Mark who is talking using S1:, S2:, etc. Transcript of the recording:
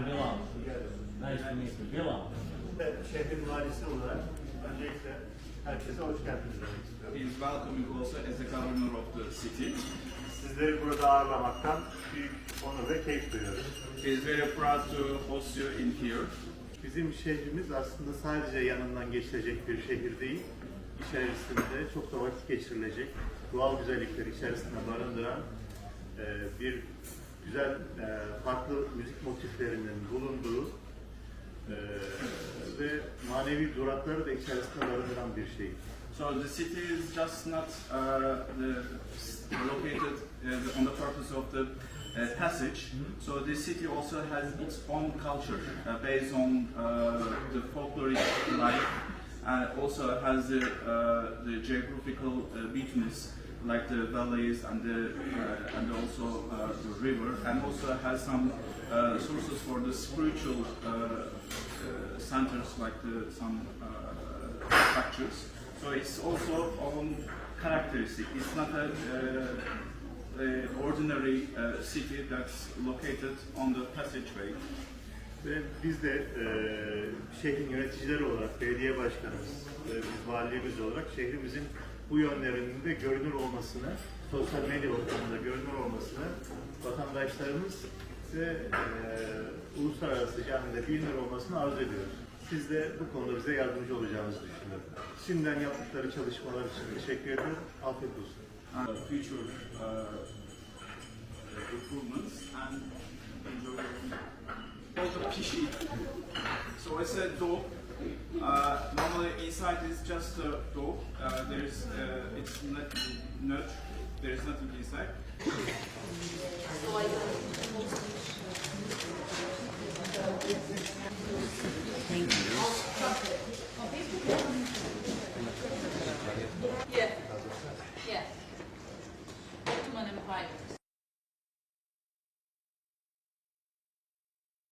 S1: I'm Bill Nice to meet you. Bill Allen. Ben şehrin valisi olarak öncelikle herkese hoş geldiniz.
S2: Please welcome you also as the governor of the city.
S1: Sizleri burada ağırlamaktan büyük onur ve keyif duyuyoruz.
S2: He is very proud to host you in here.
S1: Bizim şehrimiz aslında sadece yanından geçilecek bir şehir değil. İçerisinde çok da vakit geçirilecek, doğal güzellikler içerisinde barındıran e, bir güzel, e, farklı müzik motiflerinin bulunduğu e, ve manevi durakları da içerisinde barındıran bir şehir.
S2: So the city is just not uh, the, located uh, on the purpose of the uh, passage. So the city also has its own culture uh, based on uh, the folkloric life, and also has the, uh, the geographical uh, beautiness like the valleys and the uh, and also uh, the river, and also has some uh, sources for the spiritual uh, uh, centers like the some uh, structures. So it's also own characteristic. It's not a, a ordinary city that's located on the passageway.
S1: Ve biz de e, şehrin yöneticileri olarak, belediye başkanımız, ve biz valiliğimiz olarak şehrimizin bu yönlerinin de görünür olmasını, sosyal medya ortamında görünür olmasını vatandaşlarımız ve e, uluslararası camide bilinir olmasını arzu ediyoruz. Siz de bu konuda bize yardımcı olacağınızı düşünüyorum. Şimdiden yaptıkları çalışmalar için teşekkür ediyorum. Afiyet olsun.
S2: and future uh, improvements and enjoy pishy. So it's a dough. Uh, normally inside is just a dough. Uh, there's uh, it's not nut. There is nothing inside.